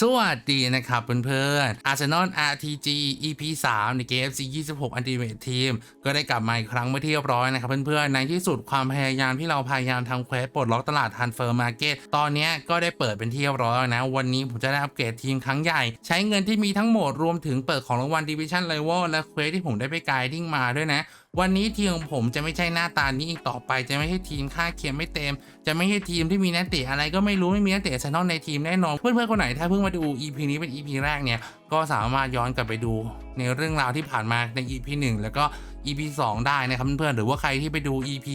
สวัสดีนะครับเพื่อนๆ Arsenal RTG EP 3 ในเกม FC 26 Ultimate Team ก็ได้กลับมาอีกครั้งเมื่อที่เรียบร้อยนะครับเพื่อนๆ ในที่สุดความพยายามที่เราพยายามทำเควสปลดล็อกตลาด Transfer Market ตตอนนี้ก็ได้เปิดเป็นที่เรียบร้อยนะ วันนี้ผมจะได้อัปเกรดทีมครั้งใหญ่ ใช้เงินที่มีทั้งหมดรวมถึงเปิดของรางวัล Division Level และเควสที่ผมได้ไปไกดิ้งมาด้วยนะ วันนี้ทีมของผมจะไม่ใช่หน้าตานี้อีกต่อไปจะไม่ใช่ทีมค่าเคียมไม่เต็ม จะไม่ใช่ทีมที่มีนักเตะอะไรก็ไม่รู้ไม่มีนักเตะชั้นนอกในทีมแน่นอนเพื่อนๆคนไหนถ้าเพิ่งมาดู EP นี้เป็น EP แรกเนี่ยก็สามารถย้อนกลับไปดูในเรื่องราวที่ผ่านมาใน EP 1 แล้วก็ EP 2 ได้นะครับเพื่อนๆหรือว่าใครที่ไปดู EP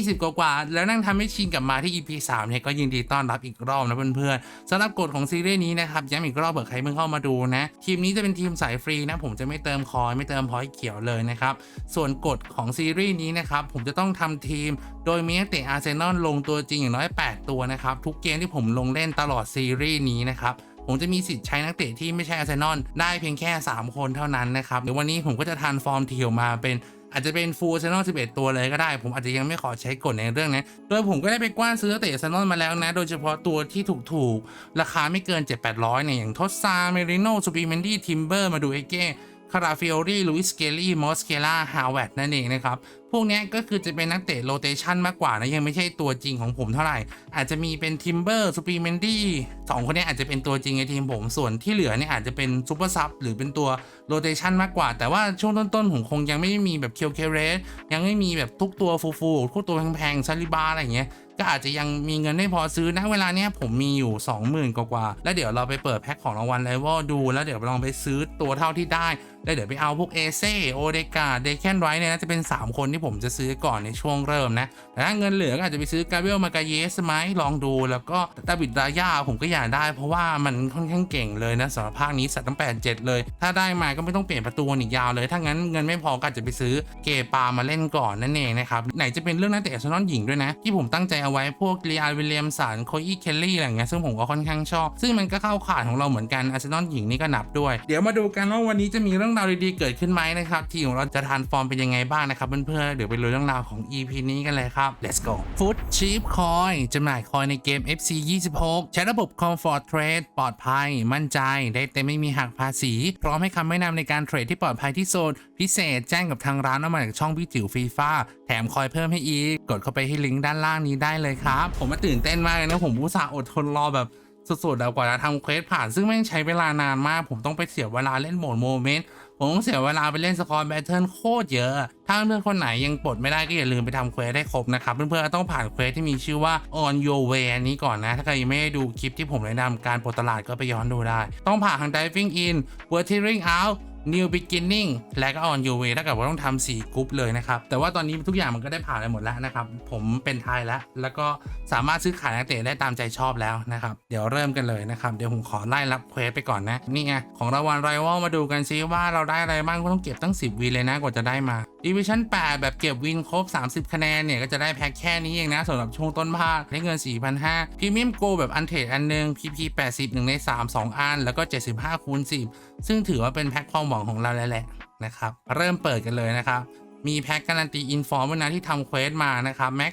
20 กว่าๆแล้วนั่งทำให้ชินกลับมาที่ EP 3เนี่ยก็ยินดีต้อนรับอีกรอบนะเพื่อนๆสำหรับกฎของซีรีส์นี้นะครับย้ำอีกรอบเผื่อใครเพิ่งเข้ามาดูนะทีมนี้จะเป็นทีมสายฟรีนะผมจะไม่เติมคอยไม่เติมพอยต์เขียวเลยนะครับส่วนกฎของซีรีส์นี้นะครับผมจะต้องทำทีม โดยมีนักเตะอาร์เซนอลลงตัวจริงอย่างน้อย 8 ตัวนะครับทุกเกมที่ผมลงเล่นตลอดซีรีส์นี้นะครับผมจะมีสิทธิ์ใช้นักเตะที่ไม่ใช่อาร์เซนอลได้เพียงแค่ 3 คนเท่านั้นนะครับเดี๋ยววันนี้ผมก็จะทานฟอร์มทีออกมาเป็น อาจจะเป็นฟูลอาร์เซนอล11 ตัวเลยก็ได้ ผมอาจจะยังไม่ขอใช้กฎในเรื่องนี้โดยผมก็ได้ไปกว้านซื้อเตะเซนอลมาแล้วนะ โดยเฉพาะตัวที่ถูกๆ ราคาไม่เกิน 7-800เนี่ยอย่างทอสซาเมริโน ซูปิเมนดี้ ทิมเบอร์ มาดูเอเก้ คาราฟิโอรีลุยสเกลลี่มอสเคล่าฮาวเวดนั่นเองนะครับ พวกนี้ก็คือจะเป็นนักเตะโรเตชันมากกว่านะ ยังไม่ใช่ตัวจริงของผมเท่าไหร่ อาจจะมีเป็นทิมเบอร์ซูปีเมนดี้สองคนนี้อาจจะเป็นตัวจริงในทีมผม ส่วนที่เหลือเนี่ยอาจจะเป็นซูเปอร์ซับหรือเป็นตัวโรเตชันมากกว่า แต่ว่าช่วงต้นๆผมคงยังไม่มีแบบเคียวเคเรสยังไม่มีแบบทุกตัวฟูๆทุกตัวแพงๆซาลิบาอะไรอย่างเงี้ยก็อาจจะยังมีเงินไม่พอซื้อนะเวลาเนี้ยผมมีอยู่ 20,000 กว่า แล้วเดี๋ยวเราไปเปิดแพ็คของรางวัลไลวอดู แล้วเดี๋ยวลองไปซื้อตัวเท่าที่ได้ แล้วเดี๋ยวไปเอาพวกเอเซ่โอเดกาเดแคนไรเนี่ยนะจะเป็น 3 คนที่ผมจะซื้อก่อนในช่วงเริ่มนะแต่ถ้าเงินเหลือก็อาจจะไปซื้อกาเบลมากาเยสไหมลองดูแล้วก็ดาบิดรายาผมก็อยากได้ เพราะว่ามันค่อนข้างเก่งเลยนะสำหรับภาคนี้สัตว์ตั้งแปดเจ็ดเลย ถ้าได้มาก็ไม่ต้องเปลี่ยนประตูอีกยาวเลย ถ้างั้นเงินไม่พอก็อาจจะไปซื้อเกปามาเล่นก่อนนั่นเองนะครับไหนจะเป็นเรื่องนักเตะอาร์เซนอลหญิงด้วยนะ ที่ผมตั้งใจเอาไว้พวกเรียลวิลเลียมสันโคอีเคลลี่อะไรเงี้ยซึ่งผมก็ค่อนข้างชอบซึ่งมันก็เข้าข่ายของเราเหมือนกันอาร์เซนอลหญิงนี่ก็นับด้วย เดี๋ยวมาดูกันว่าวันนี้จะมีเรื่องราวดีๆเกิดขึ้นไหมนะครับทีมของเราจะทานฟอร์มเป็นยังไงบ้างนะครับเพื่อนๆเดี๋ยวไปรู้เรื่องราวของ EP นี้กันเลยครับ let's go Food Cheap Coin จำหน่ายคอยในเกม FC 26 ใช้ระบบ Comfort Trade ปลอดภัย มั่นใจ ได้เต็มไม่มีหักภาษี พร้อมให้คำแนะนำในการเทรดที่ปลอดภัยที่สุดพิเศษแจ้งกับทางร้านเอามาจากช่องพี่จิ๋วฟีฟ่าแถมคอยเพิ่มให้อีก กดเข้าไปที่ลิงก์ด้านล่างนี้ได้เลยครับ ผมมาตื่นเต้นมากเลยนะ ผมอุตส่าห์อดทนรอแบบสุดๆแล้วกว่าจะทำเควสผ่านซึ่งแม่งใช้เวลานานมาก ผมต้องไปเสียเวลาเล่นโหมดโมเมนต์ ผมต้องเสียเวลาไปเล่นสกอร์แบทเทิลโคตรเยอะ ถ้าเพื่อนคนไหนยังปลดไม่ได้ก็อย่าลืมไปทำเควสได้ครบนะครับ เพื่อนๆต้องผ่านเควสที่มีชื่อว่า on your way อันนี้ก่อนนะ ถ้าใครยังไม่ได้ดูคลิปที่ผมแนะนำการปลดตลาดก็ไปย้อนดูได้ ต้องผ่านทาง diving in w o r t e r i n g out new beginning และก็ on your way ถ้าเกิดว่าต้องทำสี่กรุ๊ปเลยนะครับ แต่ว่าตอนนี้ทุกอย่างมันก็ได้ผ่านไปหมดแล้วนะครับ ผมเป็นไทยแล้ว แล้วก็สามารถซื้อขายนักเตะได้ตามใจชอบแล้วนะครับ เดี๋ยวเริ่มกันเลยนะครับ เดี๋ยวผมขอไล่รับเควสไปก่อนนะ นี่ไง ของรางวัลไรวอลมาดูกันซิว่าเราได้อะไรบ้างก็ต้องเก็บตั้ง 10วีเลยนะกว่าจะได้มา Division 8แบบเก็บวินครบ 30 คะแนนเนี่ย ก็จะได้แพ็คแค่นี้เองนะสำหรับช่วงต้นภาคได้เงิน 4,500พรีเมียมโกแบบอันเทรดอันหนึง PP 80 1ใน 3 2 อัน แล้วก็ 75คูณ10 ซึ่งถือว่าเป็นแพ็คความหวังของเราแล้วแหละนะครับเริ่มเปิดกันเลยนะครับมีแพ็คการันตีอินฟอร์มนะที่ทำเควสมานะครับแม็ก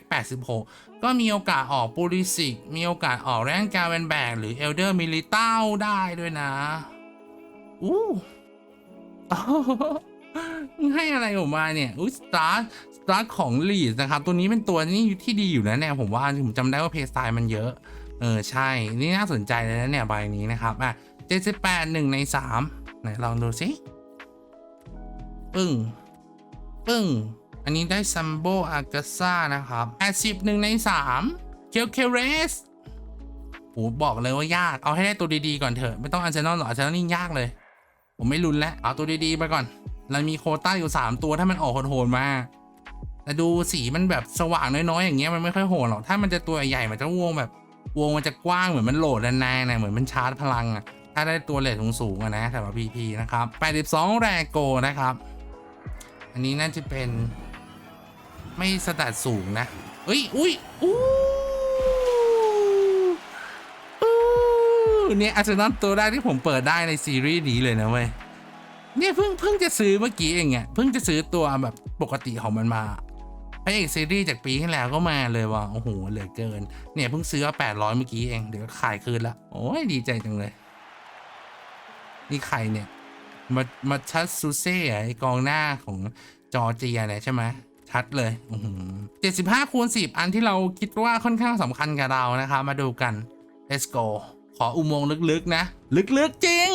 86 ก็มีโอกาสออกปูริสิก มีโอกาสออกแรงการเวนแบกหรือเอลเดอร์มิลิต้าได้ด้วยนะ อู้ มึงให้อะไรออกมาเนี่ย อุ้ยสตาร์สตาร์ของลีดนะครับ ตัวนี้เป็นตัวนี่ที่ดีอยู่นะเนี่ยผมว่าผมจำได้ว่าเพสไตล์มันเยอะ เออ ใช่ นี่น่าสนใจเลยนะเนี่ยใบนี้นะครับ อะ78หนึ่งใน3ไหนลองดูสิปึ้ง ปึ้ง อันนี้ได้ซัมโบอากาซ่านะครับ80หนึ่งใน3เคียวเคเรสโหบอกเลยว่ายาก เอาให้ได้ตัวดีๆก่อนเถอะ ไม่ต้องอันเซนอลหรอกอันเซนอลนี่ยากเลย ผมไม่รุนแล้ว เอาตัวดีๆไปก่อน เรามีโคต้าอยู่ 3 ตัวถ้ามันออกโหดๆมาแต่ดูสีมันแบบสว่างน้อยๆอย่างเงี้ยมันไม่ค่อยโหดหรอกถ้ามันจะตัวใหญ่ๆมันจะวงแบบ วงมันจะกว้างเหมือนมันโหลดนานๆนะเหมือนมันชาร์จพลังอะถ้าได้ตัวเลทสูงๆอะนะสำหรับ PP นะครับ 82 แรโกนะครับ อันนี้น่าจะเป็น ไม่สแตทสูงนะเอ้ยอุ้ยอู้อู้เนี่ยอาร์เซนอลตัวแรกที่ผมเปิดได้ในซีรีส์นี้เลยนะเว้ย เนี่ยเพิ่งเพิ่งจะซื้อเมื่อกี้เองอะเพิ่งจะซื้อตัวแบบปกติของมันมาพระเอกซีรีส์จากปีที่แล้วก็มาเลยว่ะโอ้โหเหลือเกิน เนี่ยเพิ่งซื้อมา800เมื่อกี้เองเดี๋ยวขายคืนละโอ้ยดีใจจังเลย นี่ใครเนี่ยมามาชัดซูเซ่ไอกองหน้าของจอร์เจียเนี่ยใช่ไหมชัดเลยเจ็ดสิบห้าคูณสิบอันที่เราคิดว่าค่อนข้างสำคัญกับเรานะครับมาดูกัน let's go ขออุโมงค์ลึกๆนะ ลึกๆจริง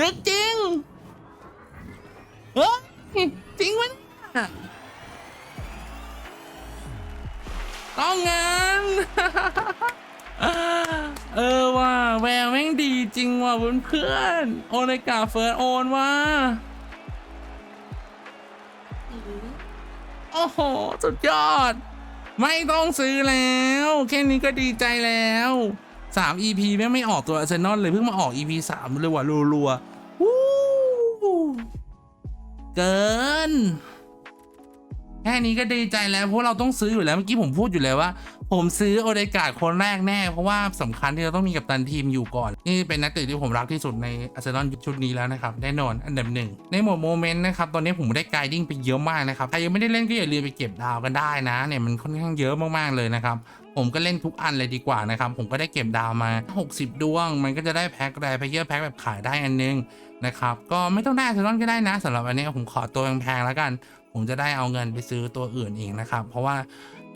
ลึกจริง เฮ้ยจริงมั้ยเนี่ยต้องงั้นเออว่ะแววแม่งดีจริงว่ะเพื่อนๆโอเลกาเฟิร์สโอนว่ะโอ้โห สุดยอด ไม่ต้องซื้อแล้ว แค่นี้ก็ดีใจแล้ว 3 EP แม่งไม่ออกตัวอาร์เซนอลเลยเพิ่งมาออก EP 3เลยว่ะรัวๆ เกิน แค่นี้ก็ดีใจแล้วเพราะเราต้องซื้ออยู่แล้วเมื่อกี้ผมพูดอยู่แล้วว่า ผมซื้อโอเดกาดคนแรกแน่ เพราะว่าสำคัญที่เราต้องมีกัปตันทีมอยู่ก่อน นี่เป็นนักเตะที่ผมรักที่สุดในอาร์เซนอลชุดนี้แล้วนะครับแน่นอนอันดับหนึ่งในหมวดโมเมนต์นะครับตอนนี้ผมได้ไกดิ้งไปเยอะมากนะครับใครยังไม่ได้เล่นก็อย่าลืมไปเก็บดาวกันได้นะเนี่ยมันค่อนข้างเยอะมากๆเลยนะครับผมก็เล่นทุกอันเลยดีกว่านะครับ ผมก็ได้เก็บดาวมา 60 ดวง มันก็จะได้แพ็คแรเพเยอร์แพ็คแบบขายได้อันนึง นะครับ ก็ไม่ต้องได้อาร์เซนอลก็ได้นะสำหรับอันนี้ผมขอตัวแพงๆแล้วกัน ผมจะได้เอาเงินไปซื้อตัวอื่นเองนะครับ เพราะว่า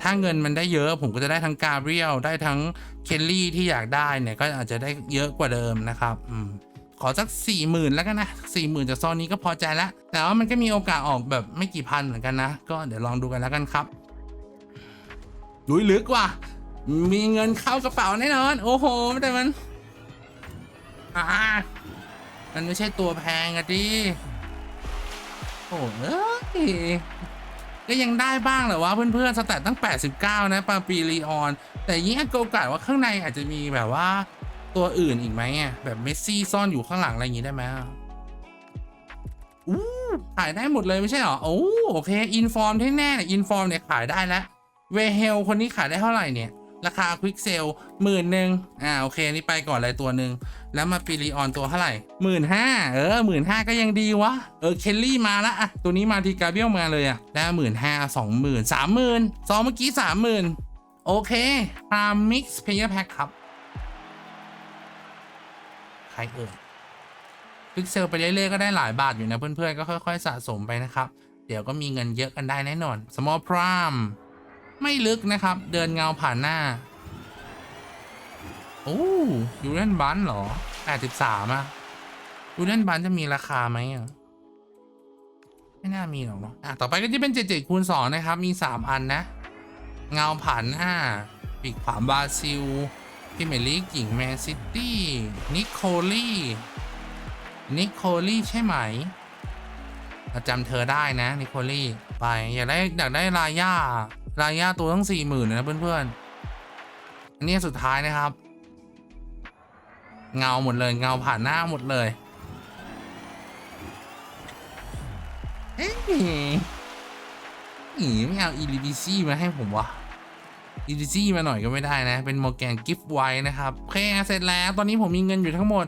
ถ้าเงินมันได้เยอะผมก็จะได้ทั้งกาเบรียลได้ทั้งเคลลี่ที่อยากได้เนี่ยก็อาจจะได้เยอะกว่าเดิมนะครับอืมขอสักสี่หมื่นแล้วกันนะสี่หมื่นจากซอนนี้ก็พอใจแล้วแต่ว่ามันก็มีโอกาสออกแบบไม่กี่พันเหมือนกันนะ ก็เดี๋ยวลองดูกันแล้วกันครับลุยลึกว่ะมีเงินเข้ากระเป๋าแน่นอน โอ้โหแต่มันอ่า มันไม่ใช่ตัวแพงอะดิโอ้เอ้ยก็ยังได้บ้างแหละว่าเพื่อนๆสแตทตั้ง 89 นะปาปีรีออน แต่ยิ่งโอกาสว่าข้างในอาจจะมีแบบว่าตัวอื่นอีกไหมอะแบบเมสซี่ซ่อนอยู่ข้างหลังอะไรอย่างงี้ได้ไหมอู้ขายได้หมดเลยไม่ใช่เหรอโอ้โอเคอินฟอร์มที่แน่อินฟอร์มเนี่ยขายได้แล้วเวเฮลคนนี้ขายได้เท่าไหร่เนี่ย ราคาควิกเซลหมื่นหนึ่งอ่าโอเคนี่ไปก่อนเลยตัวหนึ่งแล้วมาปีรีออนตัวเท่าไหร่หมื่นห้าเออหมื่นห้าก็ยังดีวะ เออ เคลลี่มาละอะ ตัวนี้มาทีกาเบียลมาเลยอะ ได้หมื่นห้าสองหมื่นสามหมื่นสองเมื่อกี้สามหมื่นโอเคพามมิกซ์เพย์แพ็คครับ ใครเอ่ยพิกเซลไปเรื่อยๆก็ได้หลายบาทอยู่นะเพื่อนๆ ก็ค่อยๆ สะสมไปนะครับ เดี๋ยวก็มีเงินเยอะกันได้แน่นอน small prime ไม่ลึกนะครับ เดินเงาผ่านหน้า โอ้ยูเรนบันเหรอ83อะยูเรนบันจะมีราคาไหมอะไม่น่ามีหรอกเนาะอะต่อไปก็จะเป็น77คูณ2นะครับ มี3อันนะ เงาผ่านหน้าปีกขวาบราซิลพิเมลีกหญิงแมนซิตี้ นิโคลี่นิโคลี่ใช่ไหมเราจำเธอได้นะ นิโคลี่ ไป อยากได้อยากได้ลาย่าลาย่าตัวตั้งสี่หมื่นนะเพื่อนๆอันนี้สุดท้ายนะครับ เงาหมดเลยเงาผ่านหน้าหมดเลยเอ๊ะอีไม่เอาอีลิบิซี่มาให้ผมวะ อีลิซี่มาหน่อยก็ไม่ได้นะ เป็นโมแกนกิฟต์ไว้นะครับโอเคเสร็จแล้ว ตอนนี้ผมมีเงินอยู่ทั้งหมด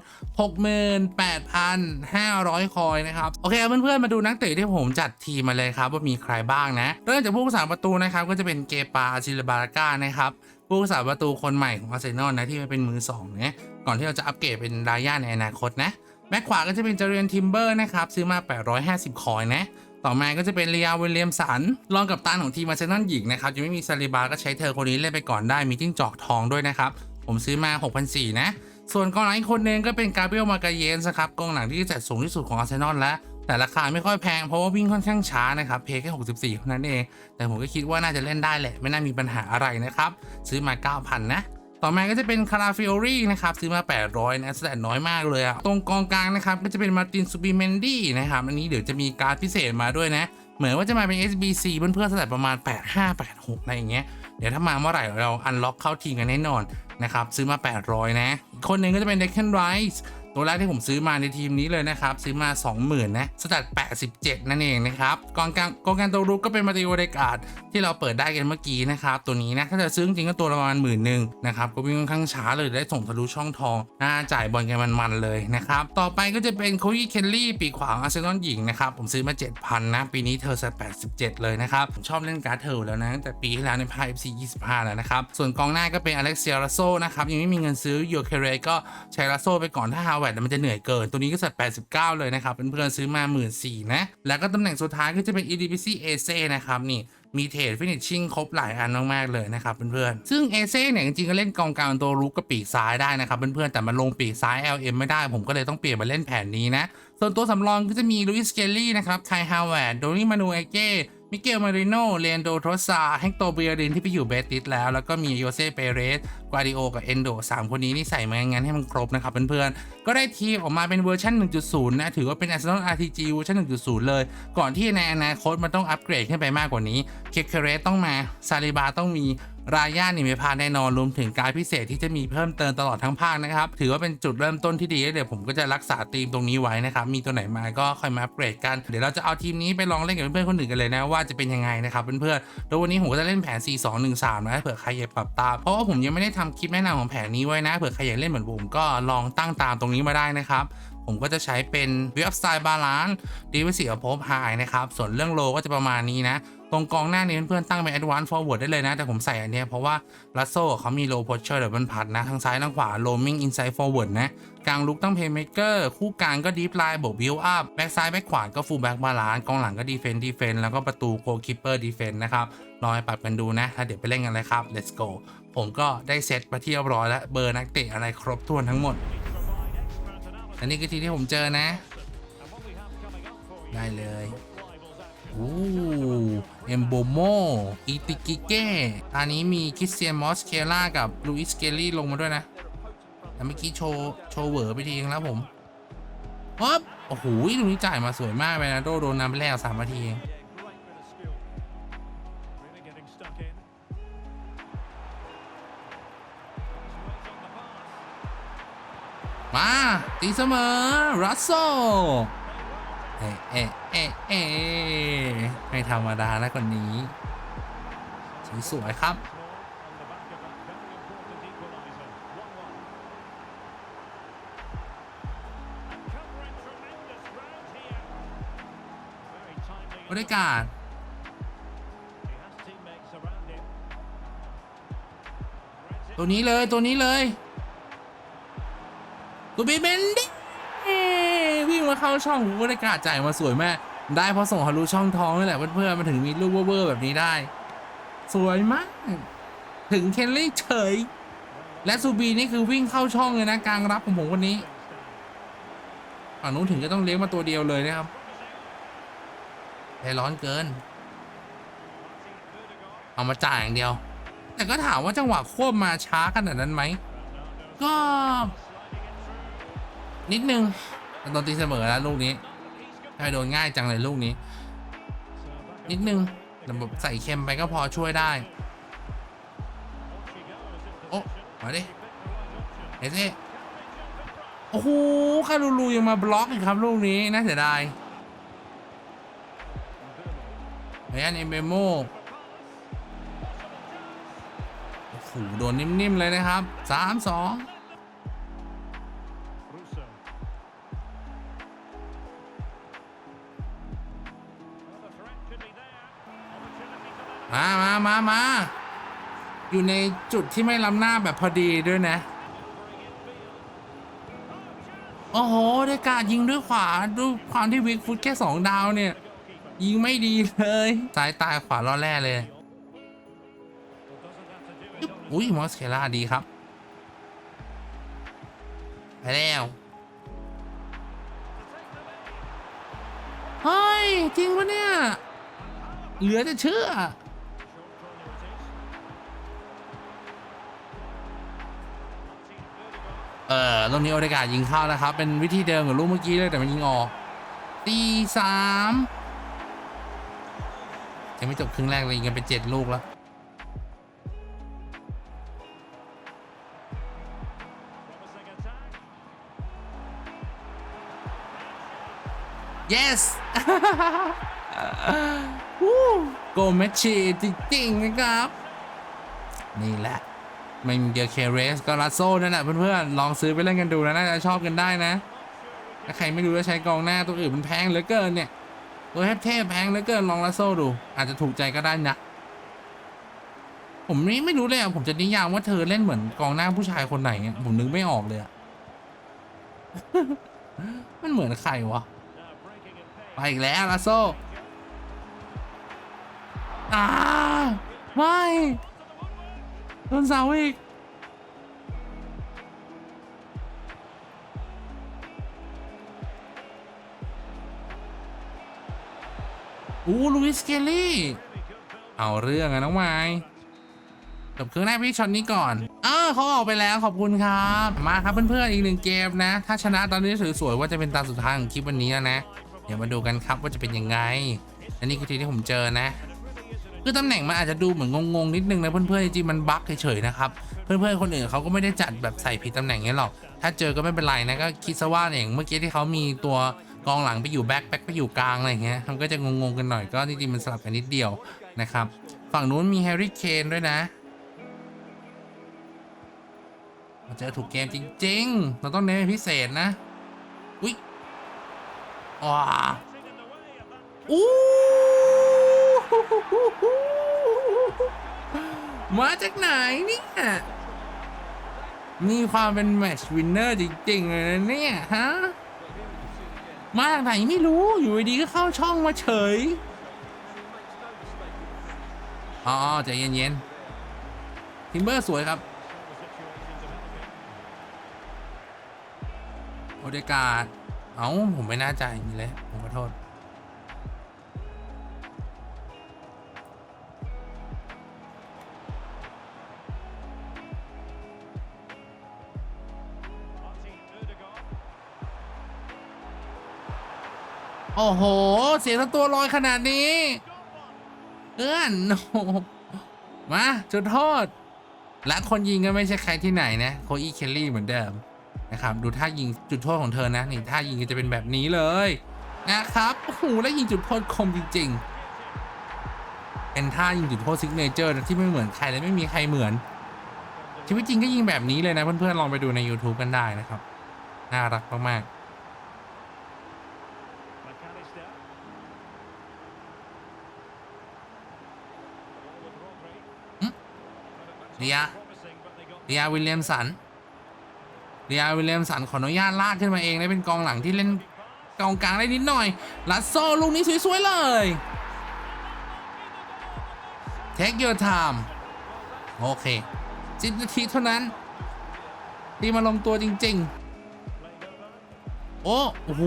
68,500 คอยนะครับ โอเคเพื่อนๆ มาดูนักเตะที่ผมจัดทีมมาเลยครับ ว่ามีใครบ้างนะ เริ่มจากผู้รักษาประตูนะครับ ก็จะเป็นเกปาซิลบาราก้านะครับ ผู้รักษาประตูคนใหม่ของอาร์เซนอลนะที่มาเป็นมือสองนะก่อนที่เราจะอัปเกรดเป็นดายาในอนาคตนะแบ็คขวาก็จะเป็นเจเรียนทิมเบอร์นะครับซื้อมา 850 คอยนะ ต่อมาก็จะเป็นเรียวิลเลียมสันรองกับตันของทีมอาร์เซนอลหญิงนะครับยังไม่มีซาลิบาก็ใช้เธอคนนี้เล่นไปก่อนได้มีจิ้งจอกทองด้วยนะครับผมซื้อมา 6,400นะส่วนกองหลังอีกคนนึงก็เป็นกาเบรียลมากาเยนส์ครับกองหลังที่จัดสูงที่สุดของอาร์เซนอลแล้วแต่ราคาไม่ค่อยแพงเพราะว่าวิ่งค่อนข้างช้านะครับเพย์แค่ 64เท่านั้นเอง แต่ผมก็คิดว่าน่าจะเล่นได้แหละ ไม่น่ามีปัญหาอะไรนะครับ ซื้อมา 9,000 นะ ต่อมาก็จะเป็นคาราฟิโอรี่นะครับซื้อมา 800 นะแต่น้อยมากเลยอะตรงกองกลางนะครับก็จะเป็นมาร์ตินซูบิเมนดี้นะครับอันนี้เดี๋ยวจะมีการดพิเศษมาด้วยนะ เหมือนว่าจะมาเป็น SBC เพื่อนๆสแตทประมาณ 85 86อะไรอย่างเงี้ยเดี๋ยวถ้ามาเมื่อไหร่เราอันล็อกเข้าทีมกันแน่นอนนะครับซื้อมา 800 นะ คนหนึ่งก็จะเป็นเด็กแคนไรส์ ตัวแรกที่ผมซื้อมาในทีมนี้เลยนะครับ ซื้อมา 20,000นะสแตท87 นั่นเองนะครับกองกลางกองกลางตัวรุกก็เป็นมาติโอเดกาดที่เราเปิดได้กันเมื่อกี้นะครับ ตัวนี้นะถ้าจะซื้อจริงก็ตัวประมาณหมื่นหนึ่งนะครับก็วิ่งค่อนข้างช้าเลยได้ส่งทะลุช่องทองน่าจ่ายบอลกันมันๆเลยนะครับต่อไปก็จะเป็นโคยีเคลลี่ปีกขวางอาร์เซนอลหญิงนะครับผมซื้อมา 7,000 นะปีนี้เธอส87 เลยนะครับผมชอบเล่นการ์ดเธอแล้วนะตั้งแต่ปีที่แล้วในพาย FC 25แล้วนะครับส่วนกองหน้าก็เป็นอเล็กเซียราโซนะครับยังไม่มีเงินซื้อโยเคเรก็ใช้ราโซไปก่อนถ้าฮาวแวร์มันจะเหนื่อยเกิน ตัวนี้ก็สัตว์89 เลยนะครับ เพื่อนๆซื้อมา1 4ื่นนะ แล้วก็ตำแหน่งสุดท้ายก็จะเป็น EDBC a c นะครับนี่มีเทรดฟินิชชิ่งครบหลายอันมากๆเลยนะครับเพื่อนๆ ซึ่งเอเซ่เนี่ยจริงๆก็เล่นกองกลางตัวรุกกับปีกซ้ายได้นะครับเพื่อนๆ แต่มันลงปีกซ้าย LM ไม่ได้ ผมก็เลยต้องเปลี่ยนมาเล่นแผนนี้นะ ส่วนตัวสำรองก็จะมีลุยสเกลลี่นะครับไคฮาวเวร์ดโดนี่มานูเอเก้ มิเกลมาริโนเลนโดโทซาแฮงโตเบียรินที่ไปอยู่เบติสแล้ว แล้วก็มีโยเซเปเรสกวาดิโอกับเอนโดสามคนนี้นี่ใส่มางั้นให้มันครบนะครับเพื่อนๆ ก็ได้ทีมออกมาเป็นเวอร์ชัน1.0 นะ ถือว่าเป็น Arsenal RPG เวอร์ชัน1.0 เลย ก่อนที่ในอนาคตมันต้องอัปเกรดขึ้นไปมากกว่านี้ เคเคเรสต้องมา ซาลิบาต้องมี รายย่านี่ไม่พลาดแน่นอนรวมถึงการพิเศษที่จะมีเพิ่มเติมตลอดทั้งภาคนะครับ ถือว่าเป็นจุดเริ่มต้นที่ดีเดี๋ยวผมก็จะรักษาทีมตรงนี้ไว้นะครับ มีตัวไหนมาก็ค่อยมาอัปเกรดกัน เดี๋ยวเราจะเอาทีมนี้ไปลองเล่นกับเพื่อนๆคนอื่นกันเลยนะว่าจะเป็นยังไงนะครับเพื่อนๆแล้ววันนี้ผมก็จะเล่นแผน 4 2 1 3 นะเผื่อใครอยากปรับตามเพราะว่าผมยังไม่ได้ทำคลิปแนะนำของแผนนี้ไว้นะเผื่อใครอยากเล่นเหมือนผมก็ลองตั้งตามตรงนี้มาได้นะครับผมก็จะใช้เป็นเว็บสไตล์บาลานซ์ดีวิสีกับพไฮนะครับส่วนเรื่องโลก็จะประมาณนี้นะ ตรงกองหน้านี้เพื่อนๆตั้งเป็น Advanced Forward ได้เลยนะ แต่ผมใส่อันนี้เพราะว่าลัสโซเขามี Low Posture เดี๋ยวมันผัดนะ ทางซ้ายทางขวา Roaming Inside Forward นะ กลางลุกตั้ง Playmaker คู่กลางก็ Deep Line บวก Build Up แบ็กซ้ายแบ็กขวาก็ Full Back Balance กองหลังก็ Defense Defense แล้วก็ประตู Goalkeeper Defense นะครับลองไปปรับกันดูนะถ้าเดี๋ยวไปเล่นกันเลยครับ Let's go ผมก็ได้เซตมาที่เรียบร้อยแล้วเบอร์นักเตะอะไรครบถ้วนทั้งหมด อันนี้คือทีที่ผมเจอนะ ได้เลย โอ้เอมโบโมอีติกิเก้อันนี้มีคริสเตียนมอสเคล่ากับลูอิสเกลลี่ลงมาด้วยนะแต่เมื่อกี้โชว์โชว์เวอร์ไปทีนึงแล้วผมปั๊บโอ้โหตรงนี้จ่ายมาสวยมากเลยนะโดโดนนำไปแล้วสามนาทีเองมาตีเสมอรัสโซ เอ๊ะเอ๊ะเอ๊ะเอ๊ะไม่ธรรมดานะคนนี้สวยๆครับบรรยากาศตัวนี้เลยตัวนี้เลยตัวบีเบนดิ เข้าช่องผมบรรยากาศจ่ายมาสวยแมากได้เพราะส่งฮารุช่องท้องนี่แหละเพื่อนๆมาถึงมีลูกเวอร์แบบนี้ได้ สวยมาก ถึงเคนลี่เฉย และซูบีนี่คือวิ่งเข้าช่องเลยนะกลางรับของผมคนนี้ฝั่งนู้นถึงก็ต้องเลี้ยงมาตัวเดียวเลยนะครับใจร้อนเกิน เอามาจ่ายอย่างเดียว แต่ก็ถามว่าจังหวะควบมาช้าขนาดนั้นไหม ก็ นิดนึง โดนตีเสมอแล้วลูกนี้ทำไมโดนง่ายจังเลยลูกนี้ นิดนึงแต่แบบใส่เค็มไปก็พอช่วยได้ โอ้มาดิเอเซ่โอ้โหคารูลูยังมาบล็อกอีกครับลูกนี้น่าเสียดายไออันเอเมโมโอ้โหโดนนิ่มๆเลยนะครับสามสอง มามามาอยู่ในจุดที่ไม่ล้ำหน้าแบบพอดีด้วยนะ โอ้โห ได้การยิงด้วยขวาด้วยความที่วิกฟุตแค่สองดาวเนี่ย ยิงไม่ดีเลย สายตายขวาล้อแร่เลย อุ้ยมอสเคล่าดีครับ ไปแล้ว เฮ้ย จริงปะเนี่ย เหลือจะเชื่อ เออลูกนี้โอเดกายิงเข้านะครับ เป็นวิธีเดิมกับลูกเมื่อกี้เลยแต่มันยิงออกตีสามยังไม่จบครึ่งแรกเลยยิงกันเป็นเจ็ดลูกแล้ว yes โกเมชีจริงๆนะครับ นี่แหละ ไม่มีเดียวเคเรสก็รัสโซ่นั่นแหละเพื่อนๆ ลองซื้อไปเล่นกันดูนะน่าจะชอบกันได้นะ ถ้าใครไม่รู้จะใช้กองหน้าตัวอื่นมันแพงเหลือเกินเนี่ย ตัวเทพแพงเหลือเกินลองรัสโซ่ดู อาจจะถูกใจก็ได้นะ ผมนี่ไม่รู้เลยอะผมจะนิยามว่าเธอเล่นเหมือนกองหน้าผู้ชายคนไหนผมนึกไม่ออกเลยอะมันเหมือนใครวะไปอีกแล้วลาโซ่อ่าไม่ โดนเสาอีก อู้ลูอิสเกลลี่ เอาเรื่องอะน้องไม้จบเครื่องแรกพี่ช็อตนี้ก่อนอ้าวเขาออกไปแล้วขอบคุณครับ มาครับเพื่อนๆอีกหนึ่งเกมนะ ถ้าชนะตอนนี้สวยๆว่าจะเป็นตาสุดท้ายของคลิปวันนี้แล้วนะ เดี๋ยวมาดูกันครับว่าจะเป็นยังไงอันนี้คือทีที่ผมเจอนะ คือตำแหน่งมันอาจจะดูเหมือนงงๆนิดนึงนะเพื่อนๆจริงๆมันบั๊กเฉยๆนะครับเพื่อนๆคนอื่นเขาก็ไม่ได้จัดแบบใส่ผิดตำแหน่งนี้หรอกถ้าเจอก็ไม่เป็นไรนะก็คิดซะว่าอย่างเมื่อกี้ที่เขามีตัวกองหลังไปอยู่แบ็คแบ็คไปอยู่กลางอะไรอย่างเงี้ยมันก็จะงงๆกันหน่อยก็จริงๆมันสลับกันนิดเดียวนะครับฝั่งนู้นมีแฮร์รี่เคนด้วยนะมาเจอถูกเกมจริงๆ เราต้องเน้นเป็นพิเศษนะ อุ๊ยว้าอู้ มาจากไหนเนี่ย มีความเป็นแมชวินเนอร์จริงๆเลยนะเนี่ยฮะ มาจากไหนไม่รู้ อยู่ดีๆก็เข้าช่องมาเฉย อ๋อใจเย็นๆ ทิมเบอร์สวยครับ โอเดกาดเอ้า ผมไม่น่าใจนี่เลยผมขอโทษ อ้โห เสียทั้งตัวลอยขนาดนี้เอื้อนโอ้โหมาจุดโทษ และคนยิงก็ไม่ใช่ใครที่ไหนนะ โคอีเคลลี่เหมือนเดิมนะครับ ดูท่ายิงจุดโทษของเธอนะนี่ท่ายิงก็จะเป็นแบบนี้เลยนะครับโอ้โหแล้วยิงจุดโทษคมจริงๆเป็นท่ายิงจุดโทษซิกเนเจอร์นะที่ไม่เหมือนใครและไม่มีใครเหมือน ชีวิตจริงก็ยิงแบบนี้เลยนะเพื่อนๆลองไปดูใน YouTube กันได้นะครับ น่ารักมากๆ เดียเดียวิลเลียมสันเดียวิลเลียมสันขออนุญาตลากขึ้นมาเองได้เป็นกองหลังที่เล่นกองกลางได้นิดหน่อยลัดโซลูกนี้สวยๆเลย Take your time โอเคสิบนาทีเท่านั้นดีมาลงตัวจริง ๆ โอ้โห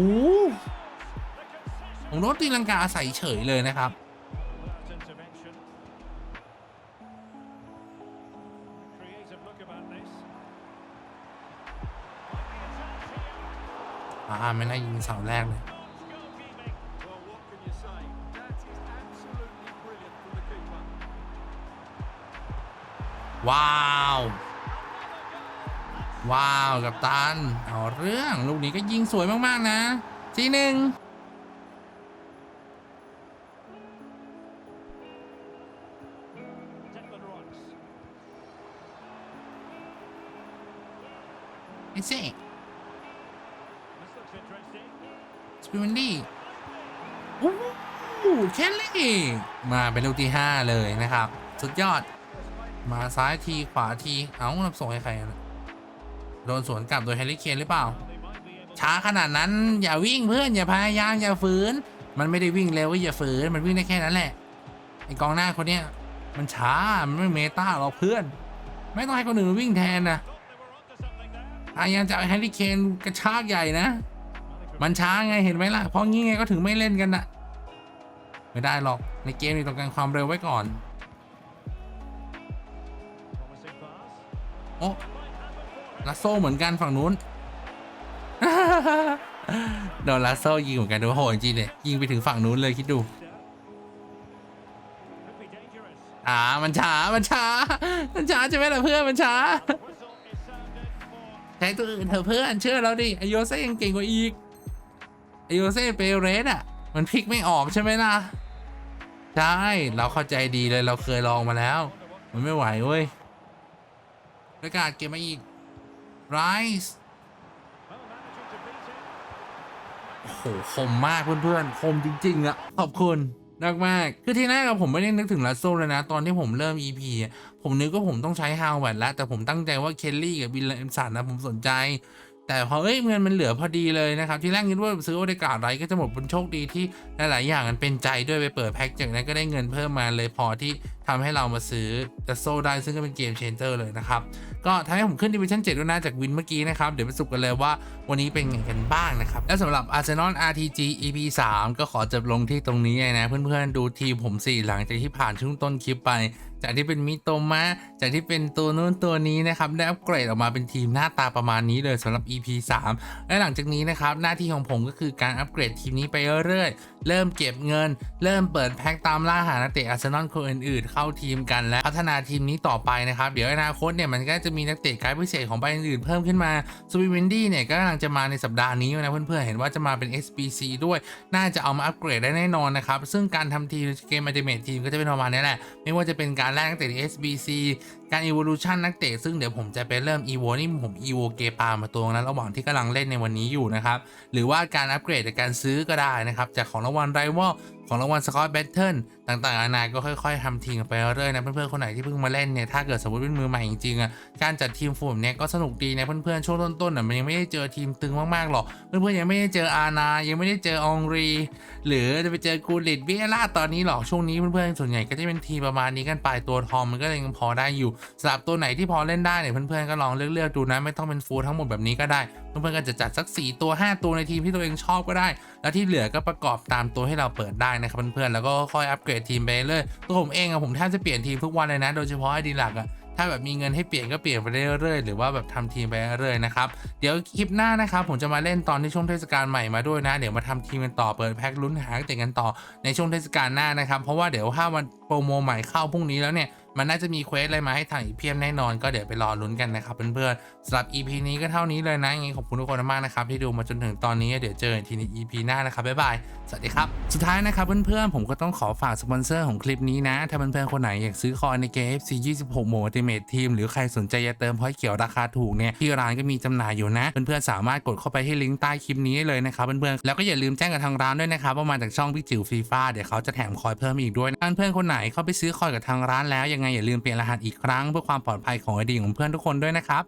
ผมโน้ตตีลังกาใส่เฉยเลยนะครับาไม่น่ายิงเสาแรกเลยว้าว ว้าว กับตัน เอาเรื่องลูกนี้ก็ยิงสวยมาก ๆ นะ ทีหนึ่งไอ้เซ่ สปิมันดี้โอ้โหแค่ลี่ มาเป็นลูกที่ 5 เลยนะครับ สุดยอด มาซ้ายทีขวาที เอารับส่งให้ใครอะโดนสวนกลับโดยแฮร์รี่เคนหรือเปล่า ช้าขนาดนั้นอย่าวิ่งเพื่อนอย่าพยายามอย่าฝืน มันไม่ได้วิ่งเร็วก็อย่าฝืน มันวิ่งได้แค่นั้นแหละ ไอกองหน้าคนเนี้ย มันช้า มันไม่เมตาหรอกเพื่อน ไม่ต้องให้คนอื่นวิ่งแทนนะพยายามจะเอาแฮร์รี่เคนกระชากใหญ่นะ มันช้าไงเห็นไหมล่ะ เพราะงี้ไงก็ถึงไม่เล่นกันนะไม่ได้หรอก ในเกมนี่ต้องการความเร็วไว้ก่อน โอ้ลาโซเหมือนกันฝั่งนู้นโดนลาโซยิงเหมือนกันดูโหจริงเลยยิงไปถึงฝั่งนู้นเลยคิดดูอ่ามันช้า มันช้า มันช้าใช่ไหมล่ะเพื่อน มันช้า ใช้ตัวอื่นเถอะเพื่อน เชื่อเราดิอโยเซ่ยังเก่งกว่าอีก โยเซ่เปเรสอะ มันพลิกไม่ออกใช่ไหมล่ะ ใช่ เราเข้าใจดีเลยเราเคยลองมาแล้ว มันไม่ไหวเว้ยประกาศเก็บมาอีกไรส์โอ้โหคมมากเพื่อนๆคมจริงๆอะขอบคุณมากมากคือที่แรกผมไม่ได้นึกถึงลัสโซเลยนะ ตอนที่ผมเริ่ม EP ผมนึกว่าผมต้องใช้ฮาวเวิร์ดแล้ว แต่ผมตั้งใจว่าเคลลี่กับบิลเลมสันนะผมสนใจ แต่พอเอ้ยเงินมันเหลือพอดีเลยนะครับ ที่แรกคิดว่าซื้อโอเดกาไรก็จะหมดเป็นโชคดีที่หลายๆอย่างมันเป็นใจด้วยไปเปิดแพ็กจากนั้นก็ได้เงินเพิ่มมาเลยพอที่ทำให้เรามาซื้อดัสโซได้ซึ่งก็เป็นเกมเชนเจอร์เลยนะครับ ก็ทำให้ผมขึ้นดิวิชั่น7ด้วยนะจากวินเมื่อกี้นะครับ เดี๋ยวไปสรุปกันเลยว่าวันนี้เป็นไงกันบ้างนะครับ และสำหรับ Arsenal RTG EP 3 ก็ขอจบลงที่ตรงนี้นะ เพื่อนๆดูทีมผมสี่หลังจากที่ผ่านช่วงต้นคลิปไป จากที่เป็นมิโตมะจากที่เป็นตัวนู้นตัวนี้นะครับได้อัปเกรดออกมาเป็นทีมหน้าตาประมาณนี้เลยสำหรับ EP 3 และหลังจากนี้นะครับหน้าที่ของผมก็คือการอัปเกรดทีมนี้ไปเรื่อยๆ เริ่มเก็บเงิน เริ่มเปิดแพ็กตามล่าหานักเตะอาร์เซนอลคนอื่นๆ เข้าทีมกันและพัฒนาทีมนี้ต่อไปนะครับ เดี๋ยวอนาคตเนี่ยมันก็จะมีนักเตะกด์พิเศษของใบอื่นๆเพิ่มขึ้นมาสวีเวนดี้เนี่ยก็กำลังจะมาในสัปดาห์นี้นะเพื่อนๆเห็นว่าจะมาเป็น SBC ด้วย น่าจะเอามาอัปเกรดได้แน่นอนนะครับซึ่งการทำทีมเกมอัลติเมททีมก็จะเป็นประมาณนี้แหละไม่ว่าจะเป็นการแรกตั้งแต่ SBC การ evolution นักเตะซึ่งเดี๋ยวผมจะไปเริ่ม evo นี่ผม evo เกปามาตัวนั้นระหว่างที่กำลังเล่นในวันนี้อยู่นะครับ หรือว่าการอัปเกรดจากการซื้อก็ได้นะครับ จากของรางวัลไรว a ลของรางวัลสกอตแบทเทิลต่างๆนานาก็ค่อยๆทำทีมไปเรื่อยๆนะเพื่อนๆคนไหนที่เพิ่งมาเล่นเนี่ยถ้าเกิดสมมติเป็นมือใหม่จริงๆอะการจัดทีมฟูมเนี่ยก็สนุกดีนะเพื่อนๆช่วงต้นๆอะมันยังไม่ได้เจอทีมตึงมากๆหรอกเพื่อนๆยังไม่ได้เจออานายังไม่ได้เจอองรี หรือจะไปเจอกูลิดเบียร่าตอนนี้หรอกช่วงนี้เพื่อนๆส่วนใหญ่ก็จะเป็นทีมประมาณนี้กันไปตัวทอมมันก็เลยยังพอได้อยู่สำหรับตัวไหนที่พอเล่นได้เนี่ยเพื่อนๆก็ลองเลือกๆดูนะไม่ต้องเป็นฟูลทั้งหมดแบบนี้ก็ได้เพื่อนๆก็จะจัดสัก 4 ตัว 5 ตัวในทีมที่ตัวเองชอบก็ได้ แล้วที่เหลือก็ประกอบตามตัวให้เราเปิดได้นะครับเพื่อนๆแล้วก็ค่อยอัปเกรดทีมไปเรื่อยตัวผมเองอะผมแทบจะเปลี่ยนทีมทุกวันเลยนะ โดยเฉพาะไอดีหลักอะถ้าแบบมีเงินให้เปลี่ยนก็เปลี่ยนไปเรื่อยๆ หรือว่าแบบทำทีมไปเรื่อยๆนะครับ เดี๋ยวคลิปหน้านะครับ ผมจะมาเล่นตอนที่ช่วงเทศกาลใหม่มาด้วยนะ เดี๋ยวมาทำทีมกันต่อเปิดแพ็คลุ้นหาเตะกันต่อในช่วงเทศกาลหน้านะครับ เพราะว่าเดี๋ยวถ้าวันโปรโมใหม่เข้าพรุ่งนี้แล้วเนี่ย มันน่าจะมีเควสอะไรมาให้ทางอีกเพียบแน่นอนก็เดี๋ยวไปรอลุ้นกันนะครับเพื่อนๆสำหรับ EP นี้ก็เท่านี้เลยนะยังไงขอบคุณทุกคนมากนะครับที่ดูมาจนถึงตอนนี้เดี๋ยวเจอกันทีใน EP หน้านะครับบ๊ายบายสวัสดีครับสุดท้ายนะครับเพื่อนๆผมก็ต้องขอฝากสปอนเซอร์ของคลิปนี้นะถ้าเพื่อนๆคนไหนอยากซื้อคอยในเกม FC 26โหมด Ultimate Team หรือใครสนใจจะเติมพอยต์เขียวราคาถูกเนี่ยที่ร้านก็มีจำหน่ายอยู่นะเพื่อนๆสามารถกดเข้าไปที่ลิงก์ใต้คลิปนี้ได้เลยนะครับเพื่อนๆแล้วก็อย่าลืมแจ้งกับทางร้านด้วยนะครับว่ามาจากช่องพี่จิ๋วฟีฟ่าเดี๋ยวเขาจะแถมคอยเพิ่มอีกด้วยนะเพื่อนๆคนไหนเข้าไปซื้อคอยกับทางร้านแล้วยังไงอย่าลืมเปลี่ยนรหัสอีกครั้งเพื่อความปลอดภัยของไอดีของเพื่อนทุกคนด้วยนะครับ